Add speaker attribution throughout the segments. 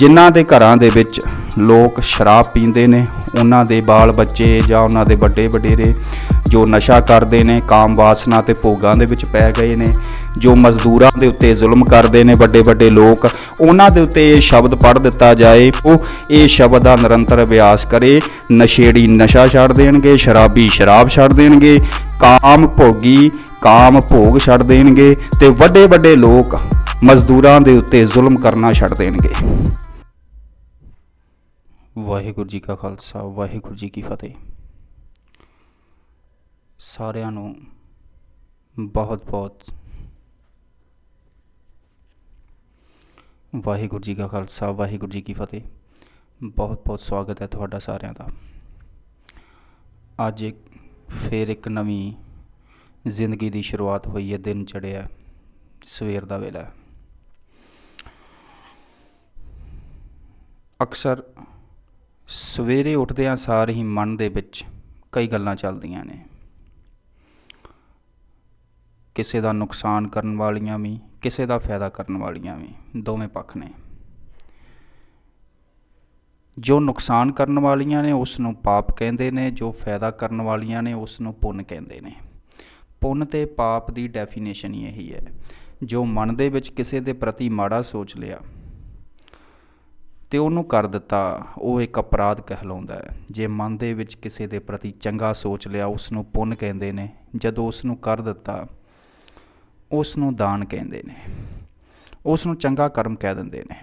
Speaker 1: ਜਿਨ੍ਹਾਂ ਦੇ ਘਰਾਂ ਦੇ ਵਿੱਚ ਲੋਕ ਸ਼ਰਾਬ ਪੀਂਦੇ ਨੇ, ਉਹਨਾਂ ਦੇ ਬਾਲ ਬੱਚੇ ਜਾਂ ਉਹਨਾਂ ਦੇ ਵੱਡੇ ਵਡੇਰੇ ਜੋ ਨਸ਼ਾ ਕਰਦੇ ਨੇ, ਕਾਮ ਵਾਸਨਾ ਤੇ ਭੋਗਾਂ ਦੇ ਵਿੱਚ ਪੈ ਗਏ ਨੇ, ਜੋ ਮਜ਼ਦੂਰਾਂ ਦੇ ਉੱਤੇ ਜ਼ੁਲਮ ਕਰਦੇ ਨੇ, ਵੱਡੇ ਵੱਡੇ ਲੋਕ, ਉਹਨਾਂ ਦੇ ਉੱਤੇ ਇਹ ਸ਼ਬਦ ਪੜ੍ਹ ਦਿੱਤਾ ਜਾਏ, ਉਹ ਇਹ ਸ਼ਬਦ ਦਾ ਨਿਰੰਤਰ ਅਭਿਆਸ ਕਰੇ, ਨਸ਼ੇੜੀ ਨਸ਼ਾ ਛੱਡ ਦੇਣਗੇ, ਸ਼ਰਾਬੀ ਸ਼ਰਾਬ ਛੱਡ ਦੇਣਗੇ, ਕਾਮ ਭੋਗੀ ਕਾਮ ਭੋਗ ਛੱਡ ਦੇਣਗੇ ਤੇ ਵੱਡੇ ਵੱਡੇ ਲੋਕ ਮਜ਼ਦੂਰਾਂ ਦੇ ਉੱਤੇ ਜ਼ੁਲਮ ਕਰਨਾ ਛੱਡ ਦੇਣਗੇ। ਵਾਹਿਗੁਰੂ ਜੀ ਕਾ ਖਾਲਸਾ, ਵਾਹਿਗੁਰੂ ਜੀ ਕੀ ਫਤਿਹ। ਸਾਰਿਆਂ ਨੂੰ ਬਹੁਤ ਬਹੁਤ ਵਾਹਿਗੁਰੂ ਜੀ ਕਾ ਖਾਲਸਾ, ਵਾਹਿਗੁਰੂ ਜੀ ਕੀ ਫਤਿਹ। ਬਹੁਤ ਬਹੁਤ ਸਵਾਗਤ ਹੈ ਤੁਹਾਡਾ ਸਾਰਿਆਂ ਦਾ। ਅੱਜ ਇੱਕ ਫੇਰ ਇੱਕ ਨਵੀਂ ਜ਼ਿੰਦਗੀ ਦੀ ਸ਼ੁਰੂਆਤ ਹੋਈ ਹੈ, ਦਿਨ ਚੜਿਆ ਸਵੇਰ ਦਾ ਵੇਲਾ। ਅਕਸਰ ਸਵੇਰੇ ਉੱਠਦਿਆਂ ਸਾਰ ਹੀ ਮਨ ਦੇ ਵਿੱਚ ਕਈ ਗੱਲਾਂ ਚੱਲਦੀਆਂ ਨੇ। ਕਿਸੇ ਦਾ ਨੁਕਸਾਨ ਕਰਨ ਵਾਲੀਆਂ ਵੀ, ਕਿਸੇ ਦਾ ਫਾਇਦਾ ਕਰਨ ਵਾਲੀਆਂ ਵੀ, ਦੋਵੇਂ ਪੱਖ ਨੇ। ਜੋ ਨੁਕਸਾਨ ਕਰਨ ਵਾਲੀਆਂ ਨੇ ਉਸ ਨੂੰ ਪਾਪ ਕਹਿੰਦੇ ਨੇ, ਜੋ ਫਾਇਦਾ ਕਰਨ ਵਾਲੀਆਂ ਨੇ ਉਸ ਨੂੰ ਪੁੰਨ ਕਹਿੰਦੇ ਨੇ। ਪੁੰਨ ਤੇ ਪਾਪ ਦੀ ਡੈਫੀਨੇਸ਼ਨ ਹੀ ਇਹੀ ਹੈ। ਜੋ ਮਨ ਦੇ ਵਿੱਚ ਕਿਸੇ ਦੇ ਪ੍ਰਤੀ ਮਾੜਾ ਸੋਚ ਲਿਆ ਅਤੇ ਉਹਨੂੰ ਕਰ ਦਿੱਤਾ। ਉਹ ਇੱਕ ਅਪਰਾਧ ਕਹਿਲਾਉਂਦਾ ਹੈ। ਜੇ ਮਨ ਦੇ ਵਿੱਚ ਕਿਸੇ ਦੇ ਪ੍ਰਤੀ ਚੰਗਾ ਸੋਚ ਲਿਆ ਉਸ ਨੂੰ ਪੁੰਨ ਕਹਿੰਦੇ ਨੇ। ਜਦੋਂ ਉਸ ਨੂੰ ਕਰ ਦਿੱਤਾ ਉਸ ਨੂੰ ਦਾਨ ਕਹਿੰਦੇ ਨੇ। ਉਸ ਨੂੰ ਚੰਗਾ ਕਰਮ ਕਹਿ ਦਿੰਦੇ ਨੇ।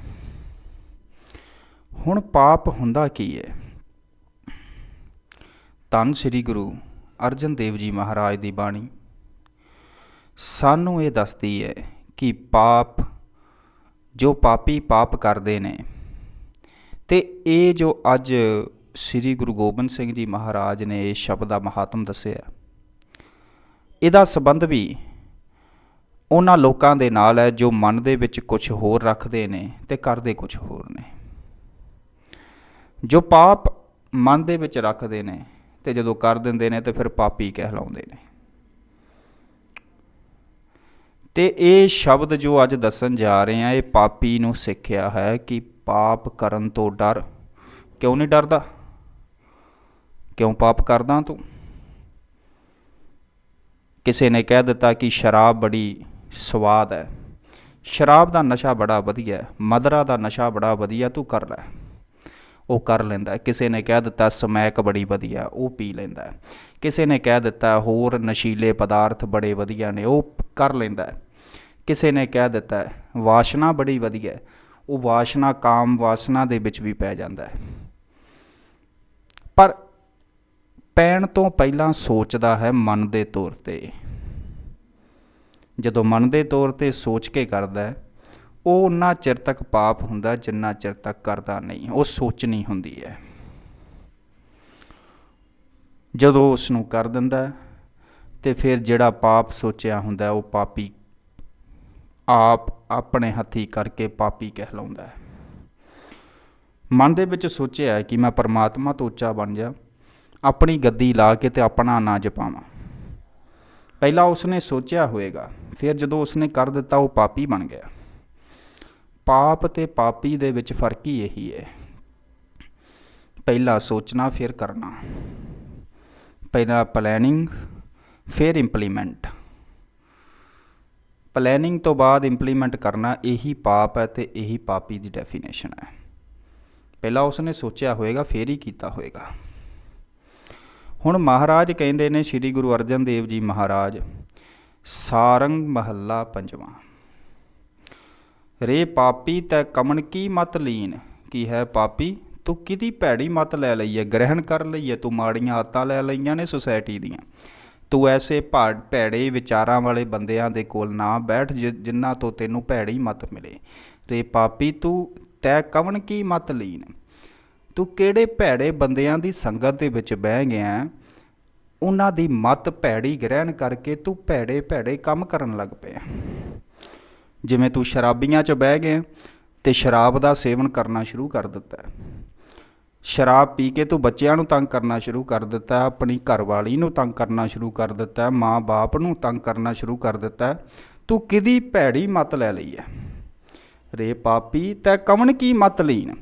Speaker 1: ਹੁਣ ਪਾਪ ਹੁੰਦਾ ਕੀ ਹੈ? ਧੰਨ ਸ੍ਰੀ ਗੁਰੂ ਅਰਜਨ ਦੇਵ ਜੀ ਮਹਾਰਾਜ ਦੀ ਬਾਣੀ। ਸਾਨੂੰ ਇਹ ਦੱਸਦੀ ਹੈ ਕਿ ਪਾਪ ਜੋ ਪਾਪੀ ਪਾਪ ਕਰਦੇ ਨੇ ਤੇ ਇਹ ਜੋ ਅੱਜ ਸ੍ਰੀ ਗੁਰੂ ਗੋਬਿੰਦ ਸਿੰਘ ਜੀ ਮਹਾਰਾਜ ਨੇ ਇਹ ਸ਼ਬਦ ਦਾ ਮਹਾਤਮ ਦੱਸਿਆ, ਇਹਦਾ ਸੰਬੰਧ ਵੀ ਉਹਨਾਂ ਲੋਕਾਂ ਦੇ ਨਾਲ ਹੈ ਜੋ ਮਨ ਦੇ ਵਿੱਚ ਕੁਝ ਹੋਰ ਰੱਖਦੇ ਨੇ ਤੇ ਕਰਦੇ ਕੁਝ ਹੋਰ ਨੇ। ਜੋ ਪਾਪ ਮਨ ਦੇ ਵਿੱਚ ਰੱਖਦੇ ਨੇ ਤੇ ਜਦੋਂ ਕਰ ਦਿੰਦੇ ਨੇ ਤੇ ਫਿਰ ਪਾਪੀ ਕਹਿਲਾਉਂਦੇ ਨੇ। ਤੇ ਇਹ ਸ਼ਬਦ ਜੋ ਅੱਜ ਦੱਸਣ ਜਾ ਰਹੇ ਆ ਇਹ ਪਾਪੀ ਨੂੰ ਸਿੱਖਿਆ ਹੈ ਕਿ ਪਾਪ ਕਰਨ ਤੋਂ ਡਰ। ਕਿਉਂ ਨਹੀਂ ਡਰਦਾ? ਕਿਉਂ ਪਾਪ ਕਰਦਾ ਤੂੰ? ਕਿਸੇ ਨੇ ਕਹਿ ਦਿੱਤਾ ਕਿ ਸ਼ਰਾਬ ਬੜੀ ਸਵਾਦ ਹੈ। ਸ਼ਰਾਬ ਦਾ ਨਸ਼ਾ ਬੜਾ ਵਧੀਆ ਹੈ। ਮਦਰਾ ਦਾ ਨਸ਼ਾ ਬੜਾ ਵਧੀਆ ਤੂੰ ਕਰ ਲੈ। ਉਹ ਕਰ ਲੈਂਦਾ ਕਿਸੇ ਨੇ ਕਹਿ ਦਿੱਤਾ ਸਮੈਕ ਬੜੀ ਵਧੀਆ, ਉਹ ਪੀ ਲੈਂਦਾ ਕਿਸੇ ਨੇ ਕਹਿ ਦਿੱਤਾ ਹੋਰ ਨਸ਼ੀਲੇ ਪਦਾਰਥ ਬੜੇ ਵਧੀਆ ਨੇ, ਉਹ ਕਰ ਲੈਂਦਾ ਕਿਸੇ ਨੇ ਕਹਿ ਦਿੱਤਾ ਵਾਸ਼ਨਾ ਬੜੀ ਵਧੀਆ ਉਹ ਵਾਸ਼ਨਾ ਕਾਮ ਵਾਸਨਾ ਦੇ ਵਿੱਚ ਵੀ ਪੈ ਜਾਂਦਾ ਹੈ। ਪਰ ਪੈਣ ਤੋਂ ਪਹਿਲਾਂ ਸੋਚਦਾ ਹੈ ਮਨ ਦੇ ਤੌਰ ਤੇ। ਜਦੋਂ ਮਨ ਦੇ ਤੌਰ ਤੇ ਸੋਚ ਕੇ ਕਰਦਾ ਹੈ ਉਹ ਉਨਾ ਚਿਰ ਤੱਕ ਪਾਪ ਹੁੰਦਾ ਜਿੰਨਾ ਚਿਰ ਤੱਕ ਕਰਦਾ ਨਹੀਂ। ਉਹ ਸੋਚਣੀ ਹੁੰਦੀ ਹੈ। ਜਦੋਂ ਉਸ ਨੂੰ ਕਰ ਦਿੰਦਾ ਹੈ, ਤੇ ਫਿਰ ਜਿਹੜਾ ਪਾਪ ਸੋਚਿਆ ਹੁੰਦਾ ਉਹ ਪਾਪੀ ਆਪ ਆਪਣੇ ਹੱਥੀ ਕਰਕੇ ਪਾਪੀ ਕਹਿਲਾਉਂਦਾ ਹੈ। ਮਨ ਦੇ ਵਿੱਚ ਸੋਚਿਆ ਕਿ ਮੈਂ ਪਰਮਾਤਮਾ ਤੋਂ ਉੱਚਾ ਬਣ ਜਾ, ਆਪਣੀ ਗੱਦੀ ਲਾ ਕੇ ਤੇ ਆਪਣਾ ਨਾਂ ਜਪਾਵਾਂ। ਪਹਿਲਾਂ ਉਸਨੇ ਸੋਚਿਆ ਹੋਵੇਗਾ, ਫਿਰ ਜਦੋਂ ਉਸਨੇ ਕਰ ਦਿੱਤਾ ਉਹ ਪਾਪੀ ਬਣ ਗਿਆ। ਪਾਪ ਤੇ ਪਾਪੀ ਦੇ ਵਿੱਚ ਫ਼ਰਕ ਹੀ ਇਹੀ ਹੈ। ਪਹਿਲਾਂ ਸੋਚਣਾ, ਫਿਰ ਕਰਨਾ। ਪਹਿਲਾਂ ਪਲੈਨਿੰਗ ਫਿਰ ਇੰਪਲੀਮੈਂਟ ਪਲੈਨਿੰਗ ਤੋਂ ਬਾਅਦ ਇੰਪਲੀਮੈਂਟ ਕਰਨਾ ਇਹੀ ਪਾਪ ਹੈ ਤੇ ਇਹੀ ਪਾਪੀ ਦੀ ਡੈਫੀਨੇਸ਼ਨ ਹੈ। ਪਹਿਲਾਂ ਉਸਨੇ ਸੋਚਿਆ ਹੋਵੇਗਾ ਫਿਰ ਹੀ ਕੀਤਾ ਹੋਵੇਗਾ ਹੁਣ ਮਹਾਰਾਜ ਕਹਿੰਦੇ ਨੇ ਸ੍ਰੀ ਗੁਰੂ ਅਰਜਨ ਦੇਵ ਜੀ ਮਹਾਰਾਜ, ਸਾਰੰਗ ਮਹੱਲਾ ਪੰਜਵਾਂ। ਰੇ ਪਾਪੀ ਤੈ ਕਮਨ ਕੀ ਮਤ ਲੀਨ? ਕੀ ਹੈ ਪਾਪੀ? ਤੂੰ ਕਿਹਦੀ ਭੈੜੀ ਮਤ ਲੈ ਲਈ ਹੈ ਗ੍ਰਹਿਣ ਕਰ ਲਈ ਹੈ ਤੂੰ ਮਾੜੀਆਂ ਆਦਤਾਂ ਲੈ ਲਈਆਂ ਨੇ ਸੁਸਾਇਟੀ ਦੀਆਂ। ਤੂੰ ਐਸੇ ਭਾੜ ਭੈੜੇ ਵਿਚਾਰਾਂ ਵਾਲੇ ਬੰਦਿਆਂ ਦੇ ਕੋਲ ਨਾ ਬੈਠ ਜਿ- ਜਿਨ੍ਹਾਂ ਤੋਂ ਤੈਨੂੰ ਭੈੜੀ ਮਤ ਮਿਲੇ। ਰੇ ਪਾਪੀ, ਤੂੰ ਤੈ ਕਵਣ ਕੀ ਮਤ ਲੀਨ? ਤੂੰ ਕਿਹੜੇ ਭੈੜੇ ਬੰਦਿਆਂ ਦੀ ਸੰਗਤ ਦੇ ਵਿੱਚ ਬਹਿ ਗਿਆ ਉਹਨਾਂ ਦੀ ਮਤ ਭੈੜੀ ਗ੍ਰਹਿਣ ਕਰਕੇ ਤੂੰ ਭੈੜੇ ਭੈੜੇ ਕੰਮ ਕਰਨ ਲੱਗ ਪਿਆ। ਜਿਵੇਂ ਤੂੰ ਸ਼ਰਾਬੀਆਂ 'ਚ ਬਹਿ ਗਿਆ ਤੇ ਸ਼ਰਾਬ ਦਾ ਸੇਵਨ ਕਰਨਾ ਸ਼ੁਰੂ ਕਰ ਦਿੱਤਾ। ਸ਼ਰਾਬ ਪੀ ਕੇ ਤੂੰ ਬੱਚਿਆਂ ਨੂੰ ਤੰਗ ਕਰਨਾ ਸ਼ੁਰੂ ਕਰ ਦਿੱਤਾ, ਆਪਣੀ ਘਰਵਾਲੀ ਨੂੰ ਤੰਗ ਕਰਨਾ ਸ਼ੁਰੂ ਕਰ ਦਿੱਤਾ, ਮਾਂ-ਬਾਪ ਨੂੰ ਤੰਗ ਕਰਨਾ ਸ਼ੁਰੂ ਕਰ ਦਿੱਤਾ, ਤੂੰ ਕਿਹਦੀ ਭੈੜੀ ਮਤ ਲੈ ਲਈ ਹੈ ਰੇ ਪਾਪੀ, ਤੈ ਕਵਣ ਕੀ ਮਤ ਲੀਨ?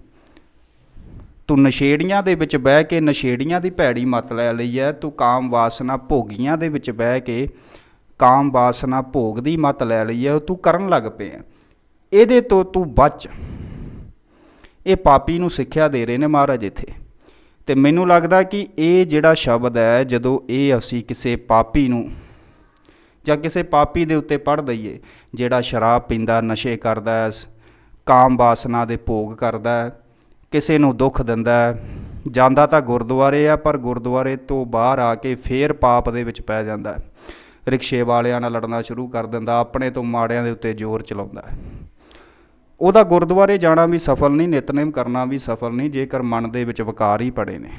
Speaker 1: ਤੂੰ ਨਸ਼ੇੜੀਆਂ ਦੇ ਵਿੱਚ ਬਹਿ ਕੇ ਨਸ਼ੇੜੀਆਂ ਦੀ ਭੈੜੀ ਮਤ ਲੈ ਲਈ ਹੈ ਤੂੰ ਕਾਮ ਵਾਸਨਾ ਭੋਗੀਆਂ ਦੇ ਵਿੱਚ ਬਹਿ ਕੇ ਕਾਮ ਵਾਸਨਾ ਭੋਗ ਦੀ ਮਤ ਲੈ ਲਈ ਹੈ ਤੂੰ ਕਰਨ ਲੱਗ ਪਿਆ ਇਹਦੇ ਤੋਂ ਤੂੰ ਬਚ। ਇਹ ਪਾਪੀ ਨੂੰ ਸਿੱਖਿਆ ਦੇ ਰਹੇ ਨੇ ਮਹਾਰਾਜ ਇੱਥੇ। ਤੇ ਮੈਨੂੰ ਲੱਗਦਾ ਕਿ ਇਹ ਜਿਹੜਾ ਸ਼ਬਦ ਹੈ, ਜਦੋਂ ਇਹ ਅਸੀਂ ਕਿਸੇ ਪਾਪੀ ਨੂੰ ਜਾਂ ਕਿਸੇ ਪਾਪੀ ਦੇ ਉੱਤੇ ਪੜ ਦਈਏ, ਜਿਹੜਾ ਸ਼ਰਾਬ ਪੀਂਦਾ, ਨਸ਼ੇ ਕਰਦਾ ਹੈ ਕਾਮ ਵਾਸਨਾ ਦੇ ਭੋਗ ਕਰਦਾ ਹੈ ਕਿਸੇ ਨੂੰ ਦੁੱਖ ਦਿੰਦਾ ਹੈ ਜਾਂਦਾ ਤਾਂ ਗੁਰਦੁਆਰੇ ਆ, ਪਰ ਗੁਰਦੁਆਰੇ ਤੋਂ ਬਾਹਰ ਆ ਕੇ ਫੇਰ ਪਾਪ ਦੇ ਵਿੱਚ ਪੈ ਜਾਂਦਾ। ਹੈ ਰਿਕਸ਼ੇ ਵਾਲਿਆਂ ਨਾਲ ਲੜਨਾ ਸ਼ੁਰੂ ਕਰ ਦਿੰਦਾ, ਆਪਣੇ ਤੋਂ ਮਾੜਿਆਂ ਦੇ ਉੱਤੇ ਜ਼ੋਰ ਚਲਾਉਂਦਾ। ਹੈ ਉਹਦਾ ਗੁਰਦੁਆਰੇ ਜਾਣਾ ਵੀ ਸਫਲ ਨਹੀਂ, ਨਿਤਨੇਮ ਕਰਨਾ ਵੀ ਸਫਲ ਨਹੀਂ, ਜੇਕਰ ਮਨ ਦੇ ਵਿੱਚ ਵਿਕਾਰ ਹੀ ਪੜੇ ਨੇ।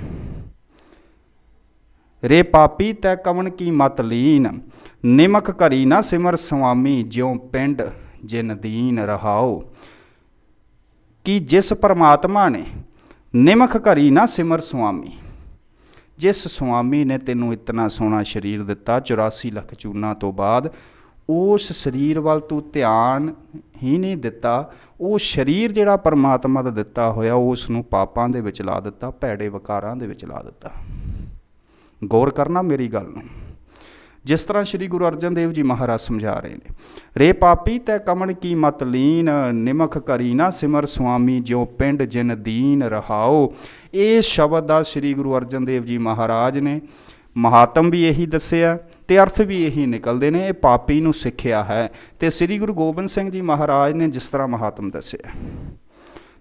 Speaker 1: ਰੇ ਪਾਪੀ ਤੈ ਕਵਨ ਕੀ ਮਤ ਲੀਨ, ਨਿਮਕ ਕਰੀ ਨਾ ਸਿਮਰ ਸੁਆਮੀ, ਜਿਉ ਪਿੰਡ ਜਿਨ ਦੀਨ ਰਹਾਓ ਕਿ ਜਿਸ ਪਰਮਾਤਮਾ ਨੇ ਨਿਮਖ ਕਰੀ ਨਾ ਸਿਮਰ ਸੁਆਮੀ, ਜਿਸ ਸੁਆਮੀ ਨੇ ਤੈਨੂੰ ਇਤਨਾ ਸੋਹਣਾ ਸਰੀਰ ਦਿੱਤਾ 84 ਲੱਖ ਚੂਨਾ ਤੋਂ ਬਾਅਦ, ਉਸ ਸਰੀਰ ਵੱਲ ਤੂੰ ਧਿਆਨ ਹੀ ਨਹੀਂ ਦਿੱਤਾ ਉਹ ਸਰੀਰ ਜਿਹੜਾ ਪਰਮਾਤਮਾ ਦਾ ਦਿੱਤਾ ਹੋਇਆ ਉਸ ਨੂੰ ਪਾਪਾਂ ਦੇ ਵਿੱਚ ਲਾ ਦਿੱਤਾ, ਭੈੜੇ ਵਿਕਾਰਾਂ ਦੇ ਵਿੱਚ ਲਾ ਦਿੱਤਾ। ਗੌਰ ਕਰਨਾ ਮੇਰੀ ਗੱਲ ਨੂੰ। ਜਿਸ ਤਰ੍ਹਾਂ ਸ੍ਰੀ ਗੁਰੂ ਅਰਜਨ ਦੇਵ ਜੀ ਮਹਾਰਾਜ ਸਮਝਾ ਰਹੇ ਨੇ, ਰੇ ਪਾਪੀ ਤੈ ਕਮਣ ਕੀ ਮਤ ਲੀਨ, ਨਿਮਖ ਕਰੀ ਨਾ ਸਿਮਰ ਸੁਆਮੀ, ਜਿਉ ਪਿੰਡ ਜਿਨ ਦੀਨ ਰਹਾਓ। ਇਹ ਸ਼ਬਦ ਦਾ ਸ੍ਰੀ ਗੁਰੂ ਅਰਜਨ ਦੇਵ ਜੀ ਮਹਾਰਾਜ ਨੇ। ਮਹਾਤਮ ਵੀ ਇਹੀ ਦੱਸਿਆ। ਤੇ ਅਰਥ ਵੀ ਇਹੀ ਨਿਕਲਦੇ ਨੇ, ਇਹ ਪਾਪੀ ਨੂੰ ਸਿੱਖਿਆ ਹੈ ਤੇ ਸ੍ਰੀ ਗੁਰੂ ਗੋਬਿੰਦ ਸਿੰਘ ਜੀ ਮਹਾਰਾਜ ਨੇ ਜਿਸ ਤਰ੍ਹਾਂ ਮਹਾਤਮ ਦੱਸਿਆ।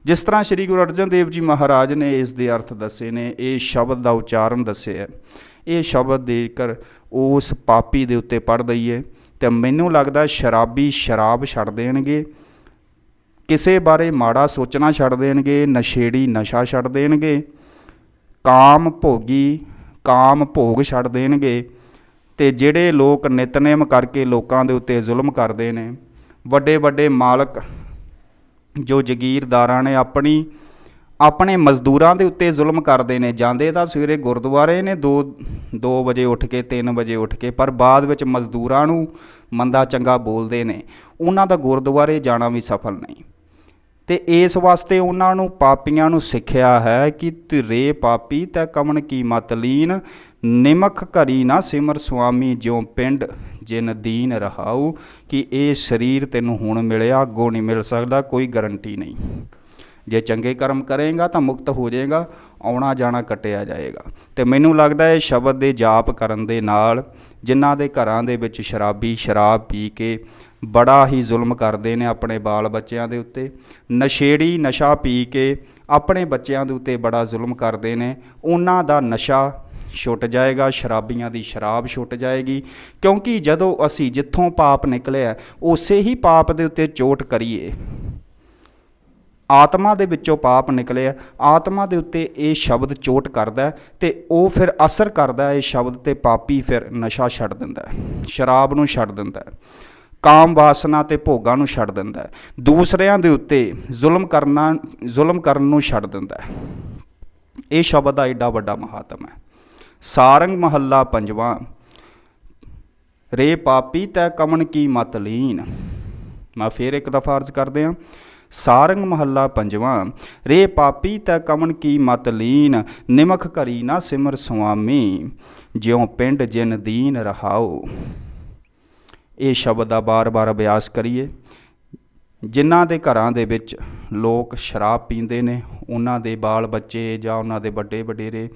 Speaker 1: ਜਿਸ ਤਰ੍ਹਾਂ ਸ੍ਰੀ ਗੁਰੂ ਅਰਜਨ ਦੇਵ ਜੀ ਮਹਾਰਾਜ ਨੇ ਇਸ ਦੇ ਅਰਥ ਦੱਸੇ ਨੇ, ਇਹ ਸ਼ਬਦ ਦਾ ਉਚਾਰਨ ਦੱਸਿਆ ਇਹ ਸ਼ਬਦ ਦੇਕਰ ਉਸ ਪਾਪੀ ਦੇ ਉੱਤੇ ਪੜ ਦਈਏ ਤੇ ਮੈਨੂੰ ਲੱਗਦਾ ਸ਼ਰਾਬੀ ਸ਼ਰਾਬ ਛੱਡ ਦੇਣਗੇ, ਕਿਸੇ ਬਾਰੇ ਮਾੜਾ ਸੋਚਣਾ ਛੱਡ ਦੇਣਗੇ, ਨਸ਼ੇੜੀ ਨਸ਼ਾ ਛੱਡ ਦੇਣਗੇ, ਕਾਮ ਭੋਗੀ, ਕਾਮ ਭੋਗ ਛੱਡ ਦੇਣਗੇ ਤੇ ਜਿਹੜੇ ਲੋਕ ਨਿਤਨੇਮ ਕਰਕੇ ਲੋਕਾਂ ਦੇ ਉੱਤੇ ਜ਼ੁਲਮ ਕਰਦੇ ਨੇ, ਵੱਡੇ ਵੱਡੇ ਮਾਲਕ ਜੋ ਜ਼ਗੀਰਦਾਰਾਂ ਨੇ ਆਪਣੀ, ਆਪਣੇ ਮਜ਼ਦੂਰਾਂ ਦੇ ਉੱਤੇ ਜ਼ੁਲਮ ਕਰਦੇ ਨੇ, ਜਾਂਦੇ ਤਾਂ ਸਵੇਰੇ ਗੁਰਦੁਆਰੇ ਨੇ 2 2 ਵਜੇ ਉੱਠ ਕੇ 3 ਵਜੇ ਉੱਠ ਕੇ, ਪਰ ਬਾਅਦ ਵਿੱਚ ਮਜ਼ਦੂਰਾਂ ਨੂੰ ਮੰਦਾ ਚੰਗਾ ਬੋਲਦੇ ਨੇ, ਉਹਨਾਂ ਦਾ ਗੁਰਦੁਆਰੇ ਜਾਣਾ ਵੀ ਸਫਲ ਨਹੀਂ। ਤੇ ਇਸ ਵਾਸਤੇ ਉਹਨਾਂ ਨੂੰ ਪਾਪੀਆਂ ਨੂੰ ਸਿੱਖਿਆ ਹੈ ਕਿ ਤਰੇ ਪਾਪੀ ਤੈ ਕਮਨ ਕੀ ਮਤ ਲੀਨ ਨਿਮਖ ਘਰੀ ਨਾ ਸਿਮਰ ਸੁਆਮੀ ਜਿਉ ਪਿੰਡ ਜਿਨ ਦੀਨ ਰਹਾਉ, ਕਿ ਇਹ ਸਰੀਰ ਤੈਨੂੰ ਹੁਣ ਮਿਲਿਆ, ਅੱਗੋਂ ਨਹੀਂ ਮਿਲ ਸਕਦਾ, ਕੋਈ ਗਰੰਟੀ ਨਹੀਂ। ਜੇ ਚੰਗੇ ਕਰਮ ਕਰੇਗਾ ਤਾਂ ਮੁਕਤ ਹੋ ਜਾਏਗਾ, ਆਉਣਾ ਜਾਣਾ ਕੱਟਿਆ ਜਾਏਗਾ। ਤੇ ਮੈਨੂੰ ਲੱਗਦਾ ਇਹ ਸ਼ਬਦ ਦੇ ਜਾਪ ਕਰਨ ਦੇ ਨਾਲ ਜਿਨ੍ਹਾਂ ਦੇ ਘਰਾਂ ਦੇ ਵਿੱਚ ਸ਼ਰਾਬੀ ਸ਼ਰਾਬ ਪੀ ਕੇ ਬੜਾ ਹੀ ਜ਼ੁਲਮ ਕਰਦੇ ਨੇ ਆਪਣੇ ਬਾਲ ਬੱਚਿਆਂ ਦੇ ਉੱਤੇ, ਨਸ਼ੇੜੀ ਨਸ਼ਾ ਪੀ ਕੇ ਆਪਣੇ ਬੱਚਿਆਂ ਦੇ ਉੱਤੇ ਬੜਾ ਜ਼ੁਲਮ ਕਰਦੇ ਨੇ, ਉਹਨਾਂ ਦਾ ਨਸ਼ਾ ਛੁੱਟ ਜਾਏਗਾ, ਸ਼ਰਾਬੀਆਂ ਦੀ ਸ਼ਰਾਬ ਛੁੱਟ ਜਾਏਗੀ। ਕਿਉਂਕਿ ਜਦੋਂ ਅਸੀਂ ਜਿੱਥੋਂ ਪਾਪ ਨਿਕਲਿਆ ਉਸੇ ਹੀ ਪਾਪ ਦੇ ਉੱਤੇ ਚੋਟ ਕਰੀਏ। ਆਤਮਾ ਦੇ ਵਿੱਚੋਂ ਪਾਪ ਨਿਕਲਿਆ ਆਤਮਾ ਦੇ ਉੱਤੇ ਇਹ ਸ਼ਬਦ ਚੋਟ ਕਰਦਾ ਤੇ ਉਹ ਫਿਰ ਅਸਰ ਕਰਦਾ ਇਹ ਸ਼ਬਦ ਤੇ ਪਾਪੀ ਫਿਰ ਨਸ਼ਾ ਛੱਡ ਦਿੰਦਾ ਸ਼ਰਾਬ ਨੂੰ ਛੱਡ ਦਿੰਦਾ ਕਾਮ ਵਾਸਨਾ ਤੇ ਭੋਗਾਂ ਨੂੰ ਛੱਡ ਦਿੰਦਾ ਦੂਸਰਿਆਂ ਦੇ ਉੱਤੇ ਜ਼ੁਲਮ ਕਰਨਾ, ਜ਼ੁਲਮ ਕਰਨ ਨੂੰ ਛੱਡ ਦਿੰਦਾ ਇਹ ਸ਼ਬਦ ਦਾ ਏਡਾ ਵੱਡਾ ਮਹਾਤਮ ਹੈ। ਸਾਰੰਗ ਮਹੱਲਾ ਪੰਜਵਾਂ, ਰੇ ਪਾਪੀ ਤੈ ਕਮਨ ਕੀ ਮਤ ਲੀਨ। ਮੈਂ ਫੇਰ ਇੱਕ ਦਫਾ ਅਰਜ਼ ਕਰਦੇ ਹਾਂ, ਸਾਰੰਗ ਮਹੱਲਾ ਪੰਜਵਾਂ, ਰੇ ਪਾਪੀ ਤੈ ਕਮਨ ਕੀ ਮਤ ਲੀਨ, ਨਿਮਖ ਕਰੀ ਨਾ ਸਿਮਰ ਸੁਆਮੀ, ਜਿਉ ਪਿੰਡ ਜਿਨ ਦੀਨ ਰਹਾਓ ਇਹ ਸ਼ਬਦ ਦਾ ਬਾਰ-ਬਾਰ ਅਭਿਆਸ ਕਰੀਏ। ਜਿਨ੍ਹਾਂ ਦੇ ਘਰਾਂ ਦੇ ਵਿੱਚ ਲੋਕ ਸ਼ਰਾਬ ਪੀਂਦੇ ਨੇ, ਉਹਨਾਂ ਦੇ ਬਾਲ ਬੱਚੇ ਜਾਂ ਉਹਨਾਂ ਦੇ ਵੱਡੇ ਵਡੇਰੇ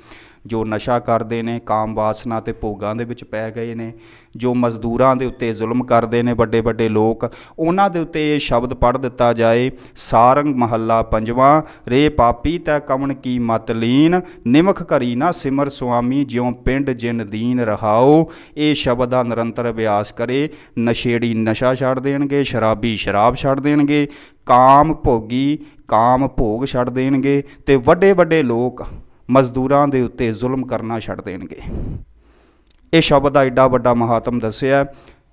Speaker 1: ਜੋ ਨਸ਼ਾ ਕਰਦੇ ਨੇ, ਕਾਮ ਵਾਸਨਾ ਤੇ ਭੋਗਾਂ ਦੇ ਵਿੱਚ ਪੈ ਗਏ ਨੇ, ਜੋ ਮਜ਼ਦੂਰਾਂ ਦੇ ਉੱਤੇ ਜ਼ੁਲਮ ਕਰਦੇ ਨੇ ਵੱਡੇ ਵੱਡੇ ਲੋਕ, ਉਹਨਾਂ ਦੇ ਉੱਤੇ ਇਹ ਸ਼ਬਦ ਪੜ੍ਹ ਦਿੱਤਾ ਜਾਏ, ਸਾਰੰਗ ਮਹੱਲਾ ਪੰਜਵਾਂ, ਰੇ ਪਾਪੀ ਤੈ ਕਮਣ ਕੀ ਮਤ ਲੀਨ, ਨਿਮਖ ਕਰੀ ਨਾ ਸਿਮਰ ਸੁਆਮੀ ਜਿਉ ਪਿੰਡ ਜਿਨ ਦੀਨ ਰਹਾਓ। ਇਹ ਸ਼ਬਦ ਦਾ ਨਿਰੰਤਰ ਅਭਿਆਸ ਕਰੇ, ਨਸ਼ੇੜੀ ਨਸ਼ਾ ਛੱਡ ਦੇਣਗੇ, ਸ਼ਰਾਬੀ ਸ਼ਰਾਬ ਛੱਡ ਦੇਣਗੇ, ਕਾਮ ਭੋਗੀ ਕਾਮ ਭੋਗ ਛੱਡ ਦੇਣਗੇ ਤੇ ਵੱਡੇ ਵੱਡੇ ਲੋਕ ਮਜ਼ਦੂਰਾਂ ਦੇ ਉੱਤੇ ਜ਼ੁਲਮ ਕਰਨਾ ਛੱਡ ਦੇਣਗੇ। ਇਹ ਸ਼ਬਦ ਦਾ ਏਡਾ ਵੱਡਾ ਮਹਾਤਮ ਦੱਸਿਆ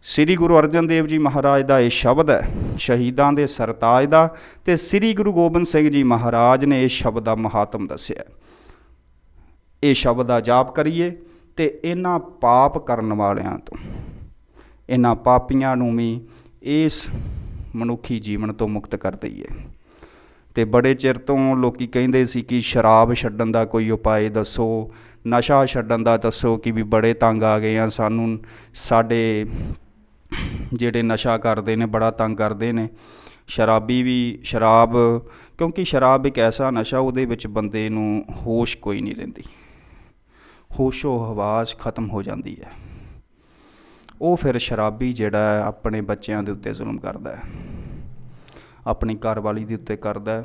Speaker 1: ਸ੍ਰੀ ਗੁਰੂ ਅਰਜਨ ਦੇਵ ਜੀ ਮਹਾਰਾਜ ਦਾ ਇਹ ਸ਼ਬਦ ਹੈ, ਸ਼ਹੀਦਾਂ ਦੇ ਸਰਤਾਜ ਦਾ ਤੇ ਸ੍ਰੀ ਗੁਰੂ ਗੋਬਿੰਦ ਸਿੰਘ ਜੀ ਮਹਾਰਾਜ ਨੇ ਇਹ ਸ਼ਬਦ ਦਾ ਮਹਾਤਮ ਦੱਸਿਆ ਇਹ ਸ਼ਬਦ ਦਾ ਜਾਪ ਕਰੀਏ ਤੇ ਇਹਨਾਂ ਪਾਪ ਕਰਨ ਵਾਲਿਆਂ ਤੋਂ, ਇਹਨਾਂ ਪਾਪੀਆਂ ਨੂੰ ਵੀ ਇਸ ਮਨੁੱਖੀ ਜੀਵਨ ਤੋਂ ਮੁਕਤ ਕਰ ਦਈਏ। ਤੇ ਬੜੇ ਚਿਰ ਤੋਂ ਲੋਕੀ ਕਹਿੰਦੇ ਸੀ ਕਿ ਸ਼ਰਾਬ ਛੱਡਣ ਦਾ ਕੋਈ ਉਪਾਅ ਦੱਸੋ, ਨਸ਼ਾ ਛੱਡਣ ਦਾ ਦੱਸੋ ਕਿ ਵੀ ਬੜੇ ਤੰਗ ਆ ਗਏ ਆ, ਸਾਨੂੰ ਸਾਡੇ ਜਿਹੜੇ ਨਸ਼ਾ ਕਰਦੇ ਨੇ ਬੜਾ ਤੰਗ ਕਰਦੇ ਨੇ। ਸ਼ਰਾਬੀ ਵੀ ਸ਼ਰਾਬ, ਕਿਉਂਕਿ ਸ਼ਰਾਬ ਇੱਕ ਐਸਾ ਨਸ਼ਾ, ਉਹਦੇ ਵਿੱਚ ਬੰਦੇ ਨੂੰ ਹੋਸ਼ ਕੋਈ ਨਹੀਂ ਰਹਿੰਦੀ। ਹੋਸ਼ੋ ਹਵਾਸ ਖਤਮ ਹੋ ਜਾਂਦੀ ਹੈ। ਉਹ ਫਿਰ ਸ਼ਰਾਬੀ ਜਿਹੜਾ ਆਪਣੇ ਬੱਚਿਆਂ ਦੇ ਉੱਤੇ ਜ਼ੁਲਮ ਕਰਦਾ ਹੈ। ਆਪਣੀ ਘਰਵਾਲੀ ਦੇ ਉੱਤੇ ਕਰਦਾ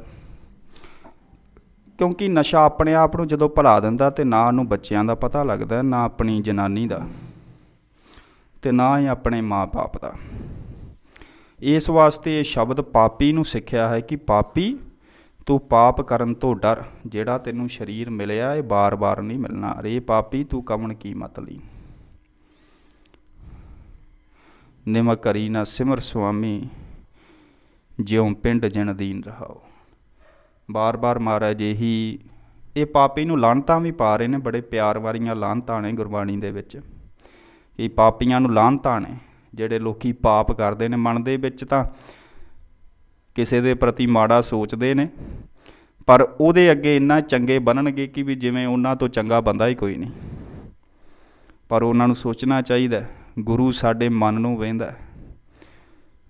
Speaker 1: ਕਿਉਂਕਿ ਨਸ਼ਾ ਆਪਣੇ ਆਪ ਨੂੰ ਜਦੋਂ ਭੁਲਾ ਦਿੰਦਾ ਤੇ ਨਾ ਉਹਨੂੰ ਬੱਚਿਆਂ ਦਾ ਪਤਾ ਲੱਗਦਾ, ਨਾ ਆਪਣੀ ਜਨਾਨੀ ਦਾ ਤੇ ਨਾ ਹੀ ਆਪਣੇ ਮਾਪੇ ਦਾ। ਇਸ ਵਾਸਤੇ ਇਹ ਸ਼ਬਦ ਪਾਪੀ ਨੂੰ ਸਿੱਖਿਆ ਹੈ ਕਿ ਪਾਪੀ, ਤੂੰ ਪਾਪ ਕਰਨ ਤੋਂ ਡਰ, ਜਿਹੜਾ ਤੈਨੂੰ ਸਰੀਰ ਮਿਲਿਆ ਇਹ ਬਾਰ-ਬਾਰ ਨਹੀਂ ਮਿਲਣਾ। ਰੇ ਪਾਪੀ, ਤੂੰ ਕਮਣ ਕੀ ਮਤ ਲਈ? ਨਿਮ ਕਰੀ ਨਾ ਸਿਮਰ ਸੁਆਮੀ ਜਿਉਂ ਪਿੰਡ ਜਨ ਦੀਨ ਰਹਾਓ। ਬਾਰ-ਬਾਰ ਮਹਾਰਾਜ ਇਹੀ, ਇਹ ਪਾਪੀ ਨੂੰ ਲਾਹਨਤਾਂ ਵੀ ਪਾ ਰਹੇ ਨੇ, ਬੜੇ ਪਿਆਰ ਵਾਲੀਆਂ ਲਾਹਨਤਾਂ ਨੇ ਗੁਰਬਾਣੀ ਦੇ ਵਿੱਚ। ਇਹ ਪਾਪੀਆਂ ਨੂੰ ਲਾਹਨਤਾਂ ਨੇ, ਜਿਹੜੇ ਲੋਕੀ ਪਾਪ ਕਰਦੇ ਨੇ। ਮਨ ਦੇ ਵਿੱਚ ਤਾਂ ਕਿਸੇ ਦੇ ਪ੍ਰਤੀ ਮਾੜਾ ਸੋਚਦੇ ਨੇ, ਪਰ ਉਹਦੇ ਅੱਗੇ ਇੰਨਾ ਚੰਗੇ ਬਣਨਗੇ ਕਿ ਵੀ ਜਿਵੇਂ ਉਹਨਾਂ ਤੋਂ ਚੰਗਾ ਬੰਦਾ ਹੀ ਕੋਈ ਨਹੀਂ। ਪਰ ਉਹਨਾਂ ਨੂੰ ਸੋਚਣਾ ਚਾਹੀਦਾ ਗੁਰੂ ਸਾਡੇ ਮਨ ਨੂੰ ਵੇਂਦਾ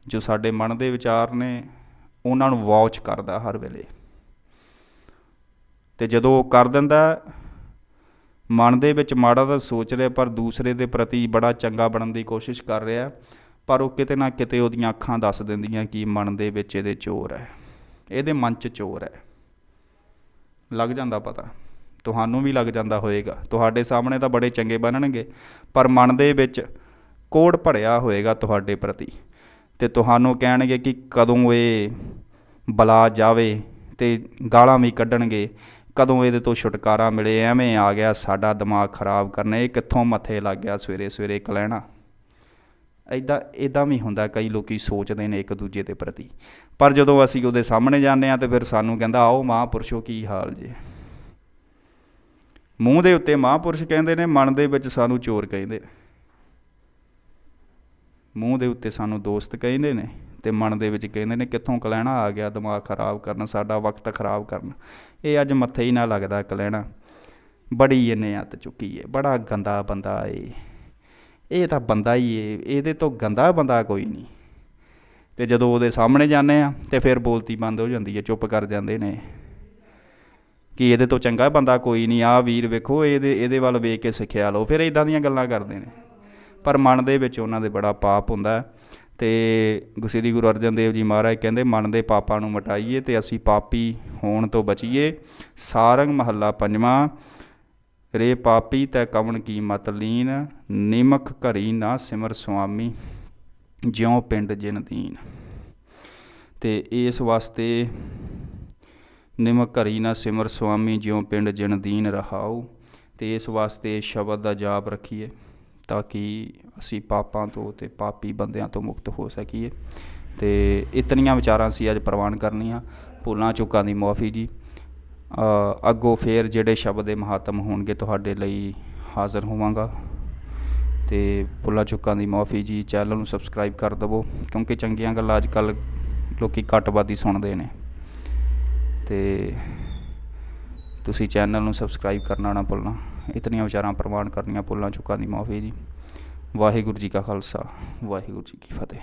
Speaker 1: ਜੋ ਸਾਡੇ ਮਨ ਦੇ ਵਿਚਾਰ ਨੇ, ਉਹਨਾਂ ਨੂੰ ਵਾਚ ਕਰਦਾ ਹਰ ਵੇਲੇ। ਤੇ ਜਦੋਂ ਉਹ ਕਰ ਦਿੰਦਾ, ਮਨ ਦੇ ਵਿੱਚ ਮਾੜਾ ਤਾਂ ਸੋਚ ਰਿਹਾ, ਪਰ ਦੂਸਰੇ ਦੇ ਪ੍ਰਤੀ ਬੜਾ ਚੰਗਾ ਬਣਨ ਦੀ ਕੋਸ਼ਿਸ਼ ਕਰ ਰਿਹਾ, ਪਰ ਉਹ ਕਿਤੇ ਨਾ ਕਿਤੇ ਉਹਦੀਆਂ ਅੱਖਾਂ ਦੱਸ ਦਿੰਦੀਆਂ ਕਿ ਮਨ ਦੇ ਵਿੱਚ ਇਹਦੇ ਚੋਰ ਹੈ। ਇਹਦੇ ਮਨ 'ਚ ਚੋਰ ਹੈ। ਲੱਗ ਜਾਂਦਾ ਪਤਾ। ਤੁਹਾਨੂੰ ਵੀ ਲੱਗ ਜਾਂਦਾ ਹੋਏਗਾ। ਤੁਹਾਡੇ ਸਾਹਮਣੇ ਤਾਂ ਬੜੇ ਚੰਗੇ ਬਣਨਗੇ, ਪਰ ਮਨ ਦੇ ਵਿੱਚ ਕੋੜ ਭਰਿਆ ਹੋਏਗਾ ਤੁਹਾਡੇ ਪ੍ਰਤੀ। ਤੇ ਤੁਹਾਨੂੰ ਕਹਿਣਗੇ ਕਿ ਕਦੋਂ ਇਹ ਬਲਾ ਜਾਵੇ ਤੇ ਗਾਲਾਂ ਵੀ ਕੱਢਣਗੇ। ਕਦੋਂ ਇਹਦੇ ਤੋਂ ਛੁਟਕਾਰਾ ਮਿਲੇ? ਐਵੇਂ ਆ ਗਿਆ ਸਾਡਾ ਦਿਮਾਗ ਖਰਾਬ ਕਰਨਾ। ਇਹ ਕਿੱਥੋਂ ਮੱਥੇ ਲੱਗ ਗਿਆ ਸਵੇਰੇ ਸਵੇਰੇ ਕਲਹਿਣਾ ਐਦਾਂ ਇਦਾਂ ਵੀ ਹੁੰਦਾ, ਕਈ ਲੋਕੀ ਸੋਚਦੇ ਨੇ ਇੱਕ ਦੂਜੇ ਦੇ ਪ੍ਰਤੀ। ਪਰ ਜਦੋਂ ਅਸੀਂ ਉਹਦੇ ਸਾਹਮਣੇ ਜਾਂਦੇ ਆ ਤੇ ਫਿਰ ਸਾਨੂੰ ਕਹਿੰਦਾ, ਆਓ ਮਹਾਂਪੁਰਸ਼ੋ, ਕੀ ਹਾਲ ਜੇ? ਮੂੰਹ ਦੇ ਉੱਤੇ ਮਹਾਂਪੁਰਸ਼ ਕਹਿੰਦੇ ਨੇ, ਮਨ ਦੇ ਵਿੱਚ ਸਾਨੂੰ ਚੋਰ ਕਹਿੰਦੇ ਨੇ। ਮੂੰਹ ਦੇ ਉੱਤੇ ਸਾਨੂੰ ਦੋਸਤ ਕਹਿੰਦੇ ਨੇ ਤੇ ਮਨ ਦੇ ਵਿੱਚ ਕਹਿੰਦੇ ਨੇ, ਕਿੱਥੋਂ ਕਲਹਿਣਾ ਆ ਗਿਆ? ਦਿਮਾਗ ਖਰਾਬ ਕਰਨ, ਸਾਡਾ ਵਕਤ ਖਰਾਬ ਕਰਨ। ਇਹ ਅੱਜ ਮੱਥੇ ਹੀ ਨਾ ਲੱਗਦਾ ਕਲਹਿਣਾ। ਬੜੀ ਇਹਨੇ ਹੱਤ ਚੁੱਕੀ ਏ, ਬੜਾ ਗੰਦਾ ਬੰਦਾ ਏ। ਇਹ ਤਾਂ ਬੰਦਾ ਹੀ ਏ, ਇਹਦੇ ਤੋਂ ਗੰਦਾ ਬੰਦਾ ਕੋਈ ਨਹੀਂ। ਤੇ ਜਦੋਂ ਉਹਦੇ ਸਾਹਮਣੇ ਜਾਂਦੇ ਆ, ਤੇ ਫਿਰ ਬੋਲਤੀ ਬੰਦ ਹੋ ਜਾਂਦੀ ਹੈ ਚੁੱਪ ਕਰ ਜਾਂਦੇ ਨੇ। ਕਿ ਇਹਦੇ ਤੋਂ ਚੰਗਾ ਬੰਦਾ ਕੋਈ ਨਹੀਂ ਆ ਵੀਰ ਵੇਖੋ, ਇਹਦੇ ਇਹਦੇ ਵੱਲ ਵੇਖ ਕੇ ਸਿੱਖਿਆ ਲਓ, ਫਿਰ ਇਦਾਂ ਦੀਆਂ ਗੱਲਾਂ ਕਰਦੇ ਨੇ। ਪਰ ਮਨ ਦੇ ਵਿੱਚ ਉਹਨਾਂ ਦੇ ਬੜਾ ਪਾਪ ਹੁੰਦਾ ਹੈ। ਤੇ ਗੁਸਰੀ ਗੁਰੂ ਅਰਜਨ ਦੇਵ ਜੀ ਮਹਾਰਾਜ ਕਹਿੰਦੇ, ਮਨ ਦੇ ਪਾਪਾਂ ਨੂੰ ਮਟਾਈਏ ਤੇ ਅਸੀਂ ਪਾਪੀ ਹੋਣ ਤੋਂ ਬਚੀਏ। ਸਾਰੰਗ ਮਹੱਲਾ ਪੰਜਵਾਂ, ਰੇ ਪਾਪੀ ਤੈ ਕਵਣ ਕੀ ਮਤ ਲੀਨ ਨਿਮਕ ਘਰੀ ਨਾ ਸਿਮਰ ਸੁਆਮੀ, ਜਿਉ ਪਿੰਡ ਜਿਨ ਦੀਨ। ਤੇ ਇਸ ਵਾਸਤੇ ਨਿਮਕ ਘਰੀ ਨਾ ਸਿਮਰ ਸੁਆਮੀ, ਜਿਉ ਪਿੰਡ ਜਿਨ ਦੀਨ ਰਹਾਉ। ਤੇ ਇਸ ਵਾਸਤੇ ਸ਼ਬਦ ਦਾ ਜਾਪ ਰੱਖੀਏ। ਤਾਂ ਕਿ ਅਸੀਂ ਪਾਪਾਂ ਤੋਂ ਤੇ ਪਾਪੀ ਬੰਦਿਆਂ ਤੋਂ ਮੁਕਤ ਹੋ ਸਕੀਏ। ਤੇ ਇਤਨੀਆਂ ਵਿਚਾਰਾਂ ਸੀ ਅੱਜ ਪ੍ਰਵਾਨ ਕਰਨੀਆਂ। ਭੁੱਲਾਂ ਚੁੱਕਾਂ ਦੀ ਮਾਫੀ ਜੀ। ਅੱਗੋਂ ਫੇਰ ਜਿਹੜੇ ਸ਼ਬਦ ਦੇ ਮਹਾਤਮ ਹੋਣਗੇ ਤੁਹਾਡੇ ਲਈ ਹਾਜ਼ਰ ਹੋਵਾਂਗਾ। ਤੇ ਭੁੱਲਾਂ ਚੁੱਕਾਂ ਦੀ ਮਾਫੀ ਜੀ, ਚੈਨਲ ਨੂੰ ਸਬਸਕ੍ਰਾਈਬ ਕਰ ਦਵੋ, ਕਿਉਂਕਿ ਚੰਗੀਆਂ ਗੱਲਾਂ ਅੱਜ ਕੱਲ ਲੋਕੀ ਘੱਟ ਵੱਧ ਸੁਣਦੇ ਨੇ। ਤੇ ਤੁਸੀਂ ਚੈਨਲ ਨੂੰ ਸਬਸਕ੍ਰਾਈਬ ਕਰਨਾ ਨਾ ਭੁੱਲਣਾ। ਇਤਨੀਆਂ ਵਿਚਾਰਾਂ ਪ੍ਰਵਾਨ ਕਰਨੀਆਂ ਭੁੱਲਾਂ ਚੁੱਕਾਂ ਦੀ ਮਾਫੀ ਜੀ। ਵਾਹਿਗੁਰੂ ਜੀ ਕਾ ਖਾਲਸਾ, ਵਾਹਿਗੁਰੂ ਜੀ ਕੀ ਫਤਿਹ।